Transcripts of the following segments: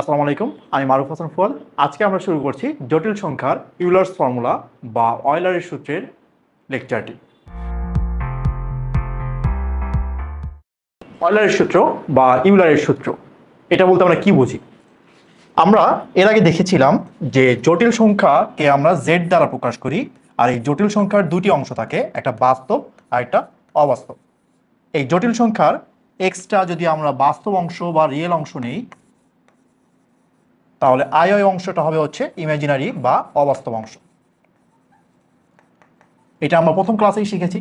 আসসালামু আলাইকুম, আমি মারুফ হাসান ফুয়াদ। আজকে আমরা শুরু করছি জটিল সংখ্যার ইউলার্স ফর্মুলা বা অয়লারের সূত্রের লেকচারটি। অয়লারের সূত্র বা ইউলারের সূত্র, এটা বলতে আমরা কি বুঝি? আমরা এর আগে দেখেছিলাম যে জটিল সংখ্যাকে আমরা জেড দ্বারা প্রকাশ করি, আর এই জটিল সংখ্যার দুটি অংশ থাকে, একটা বাস্তব আর একটা অবাস্তব। এই জটিল সংখ্যার এক্সটা যদি আমরা বাস্তব অংশ বা রিয়েল অংশ নেই তাহলে আয় আয় অংশটা হবে হচ্ছে ইমাজিনারি বা অবাস্তব অংশ। এটা আমরা প্রথম ক্লাসেই শিখেছি।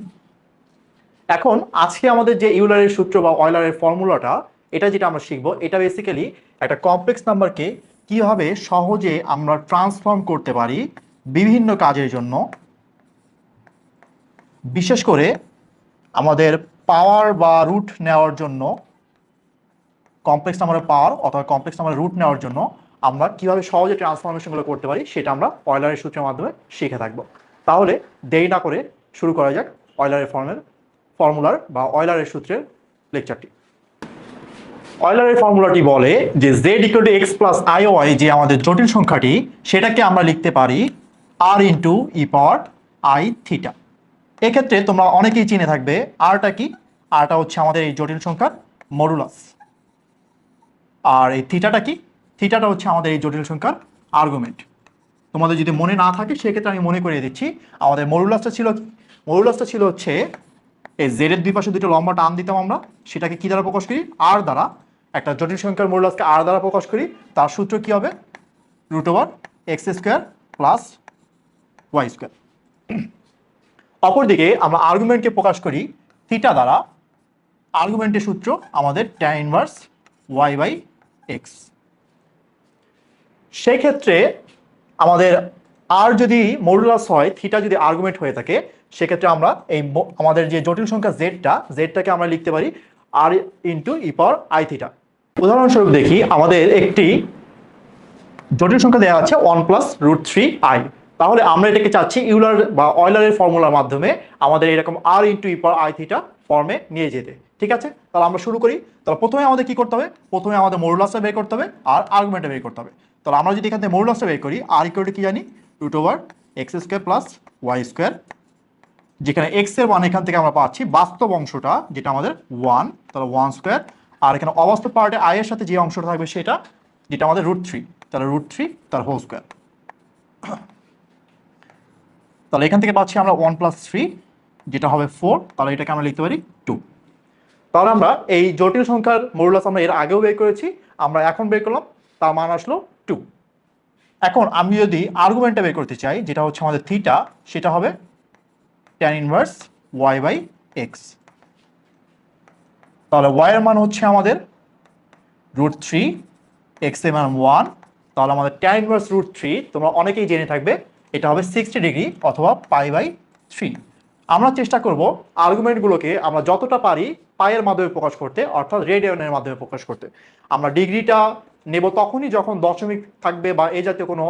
এখন আজকে আমাদের যে ইউলারের সূত্র বা অয়লারের ফর্মুলাটা, এটা যেটা আমরা শিখব, এটা বেসিক্যালি একটা কমপ্লেক্স নাম্বারকে কীভাবে সহজে আমরা ট্রান্সফর্ম করতে পারি বিভিন্ন কাজের জন্য। বিশেষ করে আমাদের পাওয়ার বা রুট নেওয়ার জন্য কমপ্লেক্স নাম্বারের পাওয়ার অথবা কমপ্লেক্স নাম্বারের রুট নেওয়ার জন্য আমরা কীভাবে সহজে ট্রান্সফরমেশনগুলো করতে পারি, সেটা আমরা অয়লারের সূত্রের মাধ্যমে শিখে থাকব। তাহলে দেরি না করে শুরু করা যাক অয়লারের ফর্মের ফর্মুলার বা অয়লারের সূত্রের লেকচারটি অয়লারের ফর্মুলাটি বলে যে Z equal to X plus I Y যে আমাদের জটিল সংখ্যাটি, সেটাকে আমরা লিখতে পারি R into E power I theta এক্ষেত্রে তোমরা অনেকেই চিনে থাকবে আরটা কি? আরটা হচ্ছে আমাদের এই জটিল সংখ্যার মডুলাস আর এই থিটাটা কি? থিটাটা হচ্ছে আমাদের এই জটিল সংখ্যার আর্গুমেন্ট তোমাদের যদি মনে না থাকে, সেক্ষেত্রে আমি মনে করিয়ে দিচ্ছি, আমাদের মরুলাসটা ছিল মরুলাসটা ছিল হচ্ছে এই জেডের দুই পাশে দুটো লম্বা টান দিতাম আমরা, সেটাকে কি দ্বারা প্রকাশ করি? আর দ্বারা। একটা জটিল সংখ্যার মরুলাসকে আর দ্বারা প্রকাশ করি, তার সূত্র কি হবে? Root over X square plus Y square অপরদিকে আমরা আর্গুমেন্টকে প্রকাশ করি থিটা দ্বারা। আর্গুমেন্টের সূত্র আমাদের tan inverse Y by X সেই ক্ষেত্রে আমাদের আর যদি মডুলাস হয় থিটা যদি আর্গুমেন্ট হয়ে থাকে, সেক্ষেত্রে আমরা এই আমাদের যে জটিল সংখ্যা জেডটা জেডটাকে আমরা লিখতে পারি R into E power I theta উদাহরণস্বরূপ দেখি, আমাদের একটি জটিল সংখ্যা দেওয়া আছে one plus root three I তাহলে আমরা এটাকে চাচ্ছি ইউলার বা অয়লারের ফর্মুলার মাধ্যমে আমাদের এরকম R into E power I theta ফর্মে নিয়ে যেতে। ঠিক আছে? তাহলে আমরা শুরু করি। তাহলে প্রথমে আমাদের কি করতে হবে? প্রথমে আমাদের মরুলাসটা বের করতে হবে আর আর্গুমেন্টটা বের করতে হবে। তাহলে আমরা যদি এখান থেকে মরুলাসটা বের করি আর ইকুয়াল কি জানি? Root over X square plus Y square যেখানে এক্সের ওয়ান এখান থেকে আমরা পাচ্ছি বাস্তব অংশটা, যেটা আমাদের ওয়ান তাহলে ওয়ান স্কোয়ার আর এখানে অবাস্তব পার্টে আই এর সাথে যে অংশটা থাকবে সেটা, যেটা আমাদের রুট থ্রি তাহলে রুট থ্রি তার হোল স্কোয়ার তাহলে এখান থেকে পাচ্ছি আমরা ওয়ান প্লাস থ্রি যেটা হবে ফোর তাহলে এটাকে আমরা লিখতে পারি টু তাহলে আমরা এই জটিল সংখ্যার মরুলাস আমরা এর আগেও বের করেছি, আমরা এখন বের করলাম, তার মান আসলো টু এখন আমি যদি আর্গুমেন্টটা বের করতে চাই, যেটা হচ্ছে আমাদের থিটা সেটা হবে tan inverse Y by X তাহলে ওয়াইয়ের মান হচ্ছে আমাদের রুট থ্রি এক্সের মান ওয়ান তাহলে আমাদের ট্যান ইনভার্স রুট থ্রি তোমরা অনেকেই জেনে থাকবে, এটা হবে সিক্সটি ডিগ্রি অথবা পাই বাই থ্রি আমরা চেষ্টা করব আর্গুমেন্টগুলোকে আমরা যতটা পারি পায়ের মাধ্যমে প্রকাশ করতে, অর্থাৎ রেডিয়নের মাধ্যমে প্রকাশ করতে। আমরা ডিগ্রিটা নেব তখনই যখন দশমিক থাকবে বা এই জাতীয় কোনো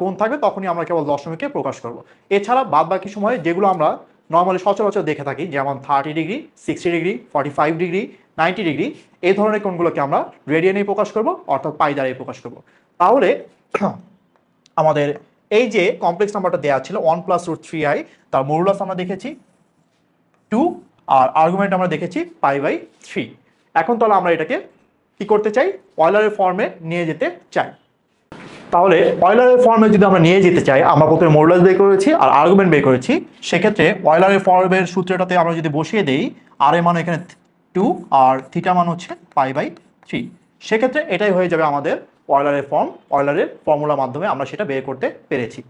কোণ থাকবে তখনই আমরা কেবল দশমিককে প্রকাশ করব। এছাড়া বাদ বাকি সময়ে যেগুলো আমরা নর্মালি সচরাচর দেখে থাকি, যেমন thirty degree sixty degree forty five degree ninety degree এই ধরনের কোণগুলোকে আমরা রেডিয়ানেই প্রকাশ করব, অর্থাৎ পাই দ্বারাই প্রকাশ করব। তাহলে আমাদের এই যে কমপ্লেক্স নাম্বারটা দেওয়া ছিল one plus root three I তার মরুলাস আমরা দেখেছি টু আর আর্গুমেন্ট আমরা দেখেছি পাই বাই থ্রি এখন তাহলে আমরা এটাকে কি করতে চাই? অয়লারের ফর্মে নিয়ে যেতে চাই। তাহলে অয়লারের ফর্মে যদি আমরা নিয়ে যেতে চাই, আমরা প্রথমে মরুলাস বের করেছি আর আর্গুমেন্ট বের করেছি। সেক্ষেত্রে অয়লারের ফর্মের সূত্রটাতে আমরা যদি বসিয়ে দেই আর এর মান এখানে টু আর থিটা মান হচ্ছে পাই বাই থ্রি সেক্ষেত্রে এটাই হয়ে যাবে আমাদের অয়লারের ফর্ম অয়লারের ফর্মুলার মাধ্যমে আমরা সেটা বের করতে পেরেছি।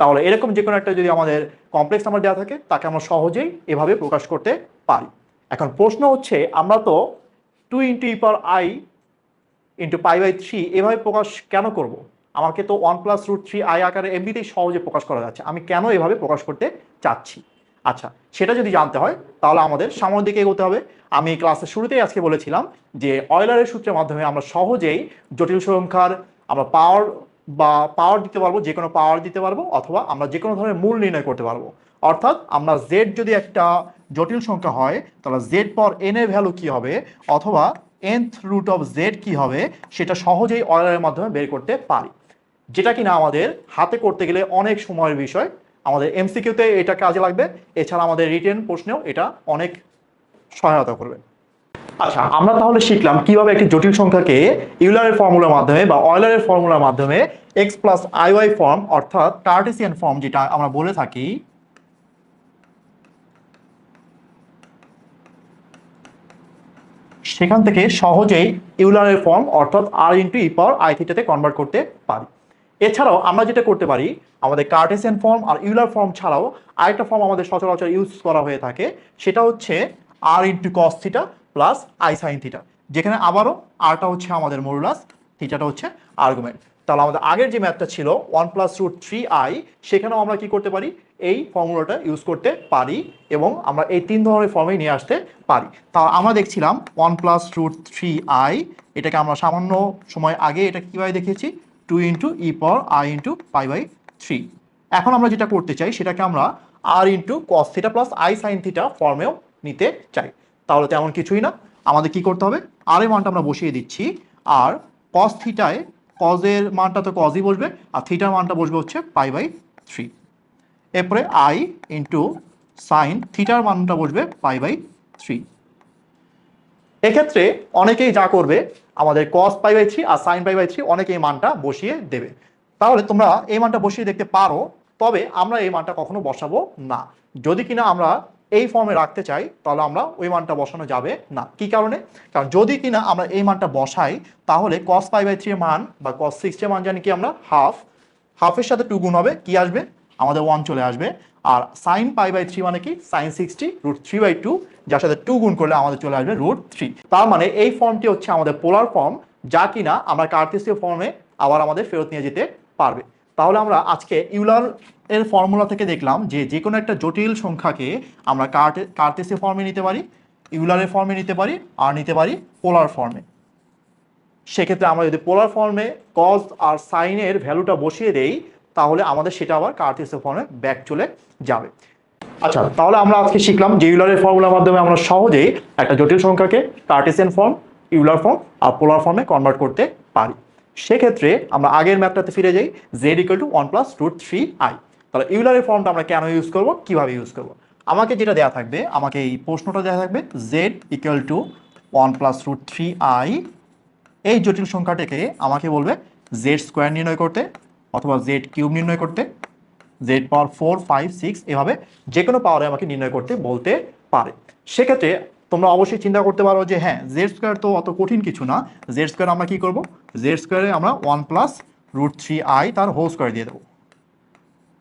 তাহলে এরকম যে কোনো একটা যদি আমাদের কমপ্লেক্স নাম্বার দেওয়া থাকে, তাকে আমরা সহজেই এভাবে প্রকাশ করতে পারি। এখন প্রশ্ন হচ্ছে, আমরা তো two into E power I into pi by three এভাবে প্রকাশ কেন করব? আমাকে তো one plus root three I আকারে এমনিতেই সহজে প্রকাশ করা যাচ্ছে। আমি কেন এভাবে প্রকাশ করতে চাচ্ছি? আচ্ছা সেটা যদি জানতে হয়, তাহলে আমাদের সামনের দিকে এগোতে হবে। আমি ক্লাসের শুরুতেই আজকে বলেছিলাম যে অয়লারের সূত্রের মাধ্যমে আমরা সহজেই জটিল সংখ্যার আমরা পাওয়ার বা পাওয়ার দিতে পারব, যে কোনো পাওয়ার দিতে পারব, অথবা আমরা যে কোনো ধরনের মূল নির্ণয় করতে পারব। অর্থাৎ আমরা জেড যদি একটা জটিল সংখ্যা হয়, তাহলে জেড পর এন এর ভ্যালু কি হবে? অথবা nth রুট অফ জেড কি হবে, সেটা সহজেই অর্ডারের মাধ্যমে বের করতে পারি। যেটা কিনা আমাদের হাতে করতে গেলে অনেক সময়ের বিষয়। আমাদের এমসিকিউতে এটা কাজে লাগবে, এছাড়া আমাদের রিটেন প্রশ্নেও এটা অনেক সহায়তা করবে। আচ্ছা আমরা তাহলে শিখলাম কীভাবে একটি জটিল সংখ্যাকে ইউলারের ফর্মুলার মাধ্যমে বা অয়লারের ফর্মুলার মাধ্যমে X plus I Y form অর্থাৎ কার্টেসিয়ান ফর্ম যেটা আমরা বলে থাকি সেখান থেকে সহজেই ইউলারের ফর্ম অর্থাৎ R into E power I থিটাতে convert করতে পারি। এছাড়াও আমরা যেটা করতে পারি, আমাদের কার্টেসিয়ান ফর্ম আর ইউলার ফর্ম ছাড়াও আরেকটা ফর্ম আমাদের সচরাচর ইউজ করা হয়ে থাকে, সেটা হচ্ছে r into cos theta plus i sine theta যেখানে আবারও আরটা হচ্ছে আমাদের মরুলাস থিটাটা হচ্ছে আর্গুমেন্ট তাহলে আমাদের আগের যে ম্যাথটা ছিল one plus root three i সেখানেও আমরা কি করতে পারি? এই ফর্মুলাটা ইউজ করতে পারি এবং আমরা এই তিন ধরনের ফর্মে নিয়ে আসতে পারি। তা আমরা দেখছিলাম one plus root three i এটাকে আমরা সামান্য সময় আগে এটা কীভাবে দেখিয়েছি? Two into e power i into pi by three এখন আমরা যেটা করতে চাই, সেটাকে আমরা r into cos theta plus i sine theta ফর্মেও নিতে চাই। তাহলে তেমন কিছুই না। আমাদের কি করতে হবে? আর এর মানটা আমরা বসিয়ে দিচ্ছি। আর কস থিটায় কজের মানটা তো কজই বসবে, আর থিটার মানটা বসবে হচ্ছে পাই বাই থ্রি এরপরে আই ইন্টু সাইন থিটার মানটা বসবে পাই বাই থ্রি এক্ষেত্রে অনেকেই যা করবে, আমাদের কস পাই বাই থ্রি আর সাইন পাই বাই থ্রি অনেকে এই মানটা বসিয়ে দেবে। তাহলে তোমরা এই মানটা বসিয়ে দেখতে পারো, তবে আমরা এই মানটা কখনো বসাবো না। যদি কিনা আমরা এই ফর্মে রাখতে চাই, তাহলে আমরা ওই মানটা বসানো যাবে না। কি কারণে? কারণ যদি কিনা আমরা এই মানটা বসাই, তাহলে কস পাই বাই থ্রি মান বা কস সিক্সটির মান জানি কি আমরা? হাফ হাফের সাথে টু গুণ হবে, কি আসবে? আমাদের ওয়ান চলে আসবে। আর সাইন পাই বাই থ্রি মানে কি? Sine sixty root three by two যার সাথে টু গুণ করলে আমাদের চলে আসবে রুট থ্রি তার মানে এই ফর্মটি হচ্ছে আমাদের পোলার ফর্ম যা কিনা আমরা কার্তেসীয় ফর্মে আবার আমাদের ফেরত নিয়ে যেতে পারবে। তাহলে আমরা আজকে ইউলার এর ফর্মুলা থেকে দেখলাম যে যে কোনো একটা জটিল সংখ্যাকে আমরা কার্টে কার্তেসীয় ফর্মে নিতে পারি ইউলারের ফর্মে নিতে পারি আর নিতে পারি পোলার ফর্মে সেক্ষেত্রে আমরা যদি পোলার ফর্মে কজ আর সাইনের ভ্যালুটা বসিয়ে দেই তাহলে আমাদের সেটা আবার কার্টেসিয়ান ফর্মে ব্যাক চলে যাবে। আচ্ছা তাহলে আমরা আজকে শিখলাম যে ইউলারের ফর্মুলার মাধ্যমে আমরা সহজেই একটা জটিল সংখ্যাকে কার্টেসিয়ান ফর্ম ইউলার ফর্ম আর পোলার ফর্মে কনভার্ট করতে পারি। সেক্ষেত্রে আমরা আগের ম্যাপটাতে ফিরে যাই z equal to one plus root three i তাহলে ইউলারের ফর্মটা আমরা কেন ইউজ করব? কীভাবে ইউজ করব? আমাকে যেটা দেওয়া থাকবে, আমাকে এই প্রশ্নটা দেওয়া থাকবে z equal to one plus root three i এই জটিল সংখ্যাটাকে আমাকে বলবে জেড স্কোয়ার নির্ণয় করতে অথবা জেড কিউব নির্ণয় করতে z power four five six এভাবে যে কোনো পাওয়ারে আমাকে নির্ণয় করতে বলতে পারে। সেক্ষেত্রে তোমরা অবশ্যই চিন্তা করতে পারো যে হ্যাঁ জেড স্কোয়ার তো অত কঠিন কিছু না। জেড স্কোয়ার আমরা কি করব? জেড স্কোয়ারে আমরা one plus root three i তার হোল স্কোয়ার দিয়ে দেবো।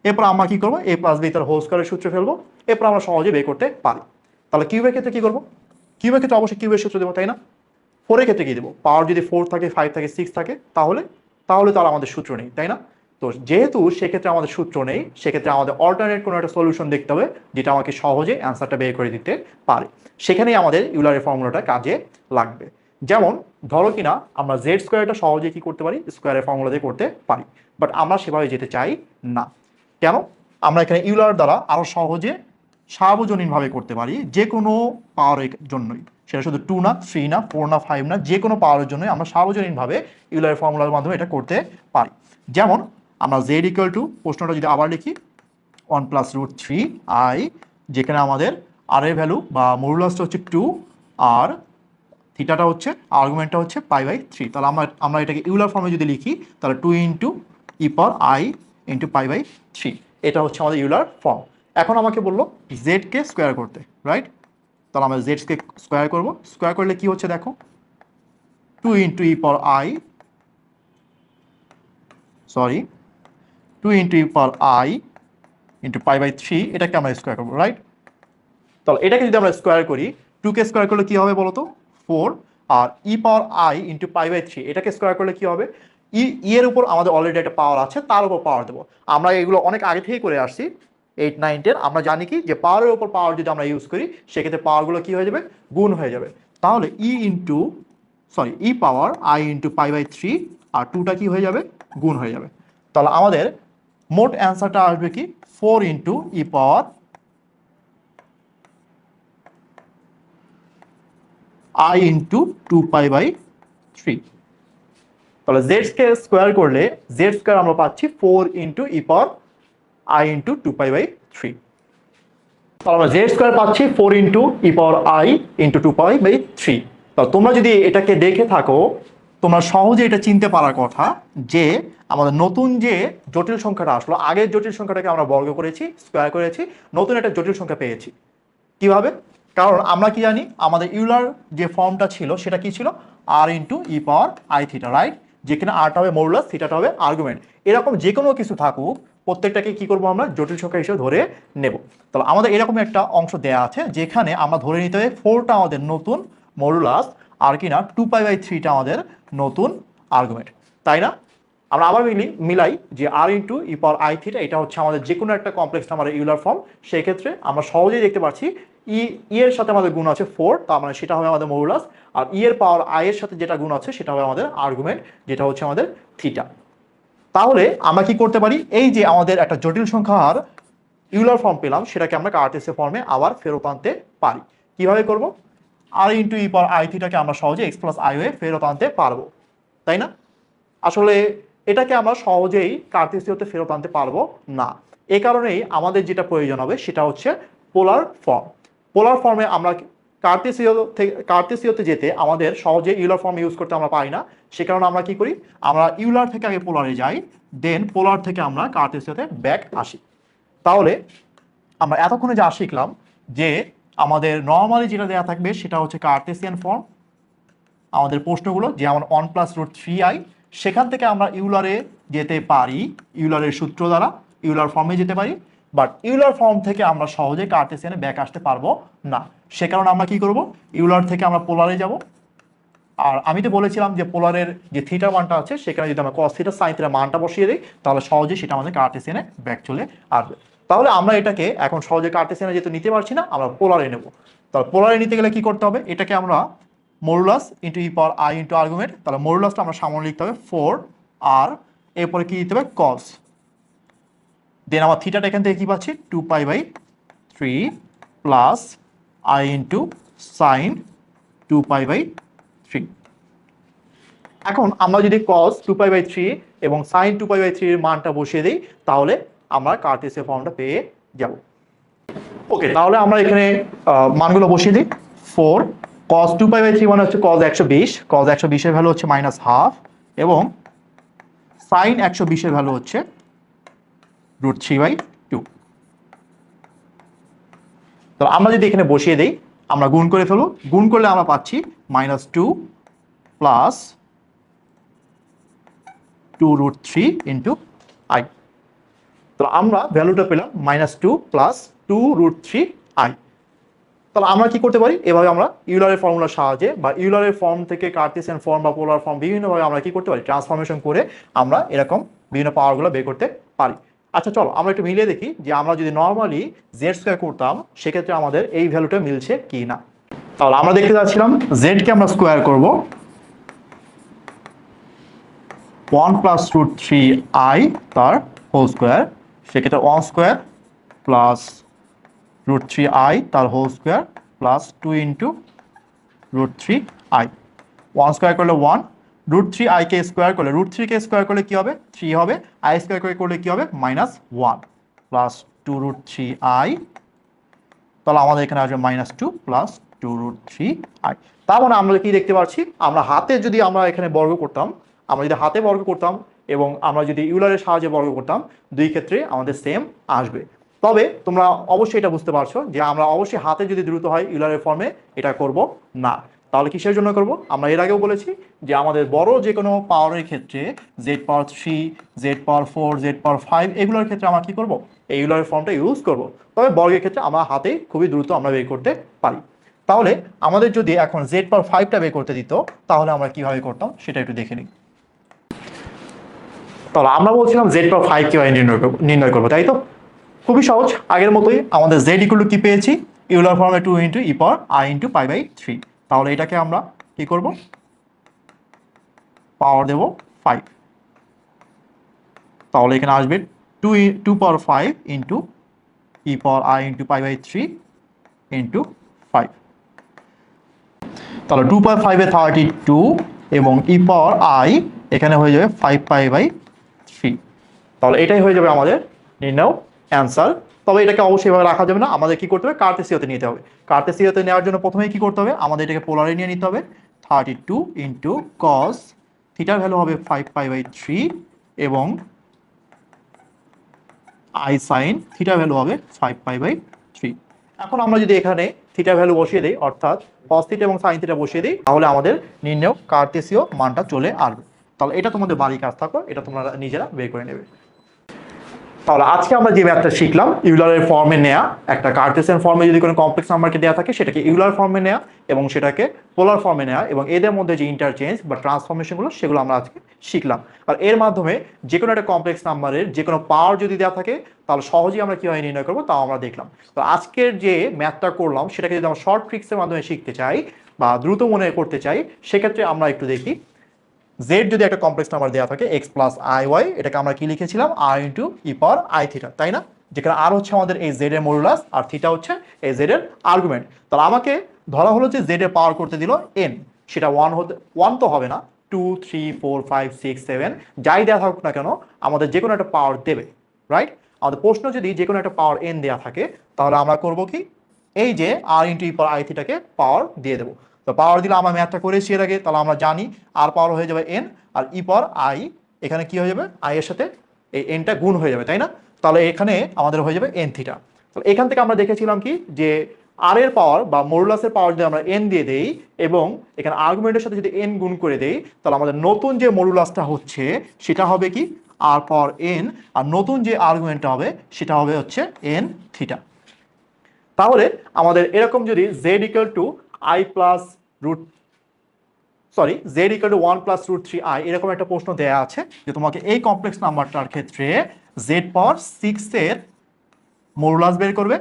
এরপর আমরা কি করব? এ প্লাস বি তার হোল স্কোয়ারের সূত্রে ফেলব। এরপর আমরা সহজে বের করতে পারি। তাহলে কিউবের ক্ষেত্রে কি করব? কিউবের ক্ষেত্রে অবশ্যই কিউবের সূত্র দেবো, তাই না? ফোরের ক্ষেত্রে কি দেবো? পাওয়ার যদি ফোর থাকে ফাইভ থাকে সিক্স থাকে, তাহলে তাহলে তো আমাদের সূত্র নেই, তাই না? তো যেহেতু সেক্ষেত্রে আমাদের সূত্র নেই, সেক্ষেত্রে আমাদের অল্টারনেট কোনো একটা সলিউশন দেখতে হবে, যেটা আমাকে সহজে অ্যান্সারটা বের করে দিতে পারে। সেখানেই আমাদের ইউলারের ফর্মুলাটা কাজে লাগবে। যেমন, ধরো কিনা, আমরা জেড স্কোয়ারটা সহজে কি করতে পারি? স্কোয়ারের ফর্মুলা দিয়ে করতে পারি। বাট আমরা সেভাবে যেতে চাই না। কেন? আমরা এখানে ইউলার দ্বারা আরও সহজে সার্বজনীনভাবে করতে পারি যে কোনো পাওয়ারের জন্যই। সেটা শুধু টু না থ্রি না ফোর না ফাইভ না যে কোনো পাওয়ারের জন্যই আমরা সার্বজনীনভাবে ইউলারের ফর্মুলার মাধ্যমে এটা করতে পারি। যেমন আমরা জেড ইকুয়াল টু প্রশ্নটা যদি আবার লিখি one plus root three i যেখানে আমাদের আর এর ভ্যালু বা মরুলাসটা হচ্ছে টু আর থিটাটা হচ্ছে আর্গুমেন্টটা হচ্ছে পাই বাই থ্রি তাহলে আমরা আমরা এটাকে ইউলার ফর্মে যদি লিখি, তাহলে two into e power i into pi by three এটা হচ্ছে আমাদের ইউলার ফর্ম এখন আমাকে বলল জেডকে স্কোয়ার করতে রাইট তাহলে আমরা জেডকে স্কোয়ার করব। স্কোয়ার করলে কি হচ্ছে দেখো? Two into e power i sorry two into e power i into pi by three, এটাকে আমরা স্কোয়ার করব রাইট তাহলে এটাকে যদি আমরা স্কোয়ার করি টুকে স্কোয়ার করলে কি হবে বলো তো four r e power i into pi by three এটাকে স্কোয়ার করলে কি হবে? ই ই এর উপর আমাদের অলরেডি একটা পাওয়ার আছে, তার উপর পাওয়ার দেবো। আমরা এগুলো অনেক আগে থেকেই করে আসছি এইট নাইন টেন আমরা জানি কি যে পাওয়ারের উপর পাওয়ার যদি আমরা ইউজ করি, সেক্ষেত্রে পাওয়ারগুলো কি হয়ে যাবে? গুণ হয়ে যাবে। তাহলে e into sorry e power i into pi by three আর টুটা কি হয়ে যাবে? গুণ হয়ে যাবে। তাহলে আমাদের মোট অ্যান্সারটা আসবে কি? Four into e power i into two pi by three. তাহলে জেড স্কোয়ার স্কোয়ার করলে জেড স্কোয়ার আমরা পাচ্ছি four into e power i into two pi by three. তাহলে আমরা জেড স্কোয়ার পাচ্ছি four into e power i into two pi by three. তো তোমরা যদি এটাকে দেখে থাকো তোমরা সহজে এটা চিনতে পারার কথা যে আমাদের নতুন যে জটিল সংখ্যাটা আসলো, আগের জটিল সংখ্যাটাকে আমরা বর্গ করেছি স্কোয়ার করেছি, নতুন একটা জটিল সংখ্যা পেয়েছি। কীভাবে? কারণ আমরা কি জানি, আমাদের ইউলার যে ফর্মটা ছিল সেটা কি ছিল? R into e power i theta right যেখানে আরটা হবে মোরলাস থিটাটা হবে আর্গুমেন্ট এরকম যে কোনো কিছু থাকুক, প্রত্যেকটাকে কি করব আমরা? জটিল সংখ্যা হিসেবে ধরে নেব। তাহলে আমাদের এরকম একটা অংশ দেয়া আছে, যেখানে আমরা ধরে নিতে হবে ফোরটা আমাদের নতুন মরুলাস আর কিনা? টু পাই বাই থ্রিটা আমাদের নতুন আর্গুমেন্ট তাই না? আমরা আবার মিলি, মিলাই যে r into e power i theta এটা হচ্ছে আমাদের যে কোনো একটা কমপ্লেক্স নাম্বারের ইউলার ফর্ম সেই ক্ষেত্রে আমরা সহজেই দেখতে পাচ্ছি ই ই এর সাথে আমাদের গুণ আছে ফোর তার মানে সেটা হবে আমাদের মরুলাস আর ই এর পাওয়ার আই এর সাথে যেটা গুণ আছে, সেটা হবে আমাদের আর্গুমেন্ট যেটা হচ্ছে আমাদের থিটা তাহলে আমরা কি করতে পারি? এই যে আমাদের একটা জটিল সংখ্যার ইউলার ফর্ম পেলাম, সেটাকে আমরা কার্টেসের ফর্মে আবার ফেরত আনতে পারি। কীভাবে করব? আর ইন্টু ই পাওয়ার আই থিটাকে আমরা সহজে এক্স প্লাস আই ওয়ে ফেরত আনতে পারব, তাই না? আসলে এটাকে আমরা সহজেই কার্তেসীয়তে ফেরত আনতে পারব না। এ কারণেই আমাদের যেটা প্রয়োজন হবে সেটা হচ্ছে পোলার ফর্ম। পোলার ফর্মে আমরা কার্তেসীয় থেকে কার্তেসীয়তে যেতে আমাদের সহজে ইউলার ফর্ম ইউজ করতে আমরা পারি না। সে কারণে আমরা কি করি? আমরা ইউলার থেকে আগে পোলারে যাই, দেন পোলার থেকে আমরা কার্তেসীয়তে ব্যাক আসি। তাহলে আমরা এতক্ষণে যা শিখলাম যে আমাদের নর্মালি যেটা দেওয়া থাকবে সেটা হচ্ছে কার্তেসিয়ান ফর্ম আমাদের প্রশ্নগুলো যেমন one plus root three i সেখান থেকে আমরা ইউলারে যেতে পারি ইউলারের সূত্র দ্বারা ইউলার ফর্মে যেতে পারি বাট ইউলার ফর্ম থেকে আমরা সহজে কার্টেসিয়ানে ব্যাক আসতে পারব না। সে কারণে আমরা কি করব? ইউলার থেকে আমরা পোলারে যাব। আর আমি তো বলেছিলাম যে পোলারের যে থিটার মানটা আছে, সেখানে যদি আমরা কস থিটা সাইন থিটার মানটা বসিয়ে দিই, তাহলে সহজে সেটা আমাদের কার্টেসিয়ানে ব্যাক চলে আসবে। তাহলে আমরা এটাকে এখন সহজে কার্টেসিয়ানে যেহেতু নিতে পারছি না, আমরা পোলারে নেব। তাহলে পোলারে নিতে গেলে কি করতে হবে? এটাকে আমরা modulus into e power i into argument তাহলে মরুলাসটা আমরা সামনে লিখতে হবে ফোর আর এরপরে কি দিতে হবে? কস দেন আমার থিটাটা এখান থেকে কি পাচ্ছি? Two pi by three plus i into sine two pi by three এখন আমরা যদি cos two pi by three এবং সাইন টু পাই বাই থ্রির মানটা বসিয়ে দিই, তাহলে আমরা কার্টেসের ফর্মটা পেয়ে যাব। ওকে তাহলে আমরা এখানে মানগুলো বসিয়ে দিই। Four cos two pi by three মানে হচ্ছে কস একশো বিশ। কস একশো বিশের ভ্যালু হচ্ছে মাইনাস হাফ এবং সাইন একশো বিশের ভ্যালু হচ্ছে রুট থ্রি বাই টু তো আমরা যদি এখানে বসিয়ে দিই আমরা গুণ করে ফেলব। গুণ করলে আমরা পাচ্ছি minus two plus two root three into i তো আমরা ভ্যালুটা পেলাম minus two plus two root three i তাহলে আমরা কি করতে পারি? এভাবে আমরা ইউলারের ফর্মুলার সাহায্যে বা ইউলারের ফর্ম থেকে কার্টেসিয়ান ফর্ম বা পোলার ফর্ম বিভিন্নভাবে আমরা কি করতে পারি? ট্রান্সফরমেশন করে আমরা এরকম বিভিন্ন পাওয়ারগুলো বের করতে পারি। আচ্ছা চলো আমরা একটু মিলিয়ে দেখি যে আমরা যদি নর্মালি জেড স্কোয়ার করতাম, সেক্ষেত্রে আমাদের এই ভ্যালুটা মিলছে কি না তাহলে আমরা দেখতে যাচ্ছিলাম জেডকে আমরা স্কোয়ার করব। One plus root three i তার হোল স্কোয়ার সেক্ষেত্রে one square plus root three i, তার whole square plus two into root three i. One square করলে ওয়ান, রুট থ্রি আইকে স্কোয়ার করলে, রুট থ্রিকে স্কোয়ার করলে কী হবে? থ্রি হবে। আই স্কোয়ার করে করলে কী হবে? Minus one plus two root three i. তাহলে আমাদের এখানে আসবে minus two plus two root three i. তার মানে আমরা কি দেখতে পাচ্ছি? আমরা হাতে যদি আমরা এখানে বর্গ করতাম, আমরা যদি হাতে বর্গ করতাম এবং আমরা যদি ইউলারের সাহায্যে বর্গ করতাম, দুই ক্ষেত্রে আমাদের সেম আসবে। তবে তোমরা অবশ্যই এটা বুঝতে পারছ যে আমরা অবশ্যই হাতে যদি দ্রুত হয় ইউলারের ফর্মে এটা করব না। তাহলে কিসের জন্য করব? আমরা এর আগেও বলেছি যে আমাদের বড় যে কোনো পাওয়ারের ক্ষেত্রে z power three z power four z power five এগুলোর ক্ষেত্রে আমরা কি করব? এই ইউলারের ফর্মটা ইউজ করব। তবে বর্গের ক্ষেত্রে আমরা হাতে খুবই দ্রুত আমরা বের করতে পারি। তাহলে আমাদের যদি এখন জেড পাওয়ার ফাইভটা বের করতে দিত, তাহলে আমরা কীভাবে করতাম? সেটা একটু দেখে নিই। তাহলে আমরা বলছিলাম জেড পাওয়ার ফাইভ কীভাবে নির্ণয় করব নির্ণয় করব, তাই তো? খুবই সহজ। আগের মতোই আমাদের জেড ইকুয়াল টু কি পেয়েছি? ইউলার ফর্মে two into e power i into pi by three তাহলে এটাকে আমরা কি করব? পাওয়ার দেব ফাইভ তাহলে এখানে আসবে two two power five into e power i into pi by three into five তাহলে টু পাই ফাইভে থার্টি টু এবং ই পাওয়ার আই এখানে হয়ে যাবে ফাইভ পাই বাই তাহলে এটাই হয়ে যাবে আমাদের নির্ণয় অ্যান্সার তবে এটাকে অবশ্যই এভাবে রাখা যাবে না। আমাদের কি করতে হবে? কার্তেসিওতে নিতে হবে। কার্তেসিওতে নেওয়ার জন্য প্রথমেই কি করতে হবে? আমাদের এটাকে পোলারে নিয়ে নিতে হবে। থার্টি টু ইন্টু কস থিটার ভ্যালু হবে ফাইভ ফাইভ বাই থ্রি এবং আই সাইন থিটা ভ্যালু হবে ফাইভ ফাইভ বাই থ্রি এখন আমরা যদি এখানে থিটা ভ্যালু বসিয়ে দিই, অর্থাৎ কস থিটা এবং সাইন থিটা বসিয়ে দিই, তাহলে আমাদের নির্ণয় কার্তেসীয় মানটা চলে আসবে। তাহলে এটা তোমাদের বাড়ি কাজ থাকো এটা তোমরা নিজেরা বের করে নেবে। তাহলে আজকে আমরা যে ম্যাথটা শিখলাম ইউলারের ফর্মে নেয়া, একটা কার্টেসিয়ান ফর্মে যদি কোনো কমপ্লেক্স নাম্বারকে দেওয়া থাকে, সেটাকে ইউলার ফর্মে নেয়া এবং সেটাকে পোলার ফর্মে নেয়া এবং এদের মধ্যে যে ইন্টারচেঞ্জ বা ট্রান্সফরমেশনগুলো সেগুলো আমরা আজকে শিখলাম। আর এর মাধ্যমে যে কোনো একটা কমপ্লেক্স নাম্বারের যে কোনো পাওয়ার যদি দেওয়া থাকে, তাহলে সহজেই আমরা কীভাবে নির্ণয় করব, তাও আমরা দেখলাম। তো আজকের যে ম্যাথটা করলাম, সেটাকে যদি আমরা শর্ট ট্রিক্সের মাধ্যমে শিখতে চাই বা দ্রুত মনে করতে চাই, সেক্ষেত্রে আমরা একটু দেখি। জেড যদি একটা কমপ্লেক্স নাম্বার দেওয়া থাকে এক্স প্লাস আই ওয়াই এটাকে আমরা কি লিখেছিলাম? R into e power i theta তাই না? যেখানে আর হচ্ছে আমাদের এই জেড এর মডুলাস আর থিটা হচ্ছে এই জেড এর আর্গুমেন্ট তাহলে আমাকে ধরা হলো যে জেড এর পাওয়ার করতে দিল এন সেটা ওয়ান হতে ওয়ান তো হবে না। Two three four five six seven যাই দেওয়া থাকুক না কেন, আমাদের যে কোনো একটা পাওয়ার দেবে রাইট আমাদের প্রশ্ন যদি যে কোনো একটা পাওয়ার এন দেওয়া থাকে, তাহলে আমরা করব কি? এই যে আর ইন্টু ই পাওয়ার আই থিটাকে পাওয়ার দিয়ে দেবো। তো পাওয়ার দিলে আমরা ম্যাথটা করেছি এর আগে, তাহলে আমরা জানি আর পাওয়ার হয়ে যাবে N R E power I এখানে কি হয়ে যাবে? আই এর সাথে এই এনটা গুণ হয়ে যাবে, তাই না? তাহলে এখানে আমাদের হয়ে যাবে এন থিটা তাহলে এখান থেকে আমরা দেখেছিলাম কি? যে আর এর পাওয়ার বা মোরুলাসের পাওয়ার যদি আমরা এন দিয়ে দেই এবং এখানে আর্গুমেন্টের সাথে যদি এন গুণ করে দেই, তাহলে আমাদের নতুন যে মরুলাসটা হচ্ছে, সেটা হবে কি? আর পাওয়ার এন আর নতুন যে আর্গুমেন্টটা হবে, সেটা হবে হচ্ছে এন থিটা তাহলে আমাদের এরকম যদি z equal to i plus root sorry z equal to one plus root three i এরকম একটা প্রশ্ন দেয়া আছে যে তোমাকে এই কমপ্লেক্স নাম্বারটার ক্ষেত্রে জেড পাওয়ার সিক্সের মোরুলাস বের করবে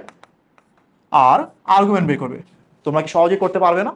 আর আর্গুমেন্ট বের করবে। তোমরা কি সহজে করতে পারবে না?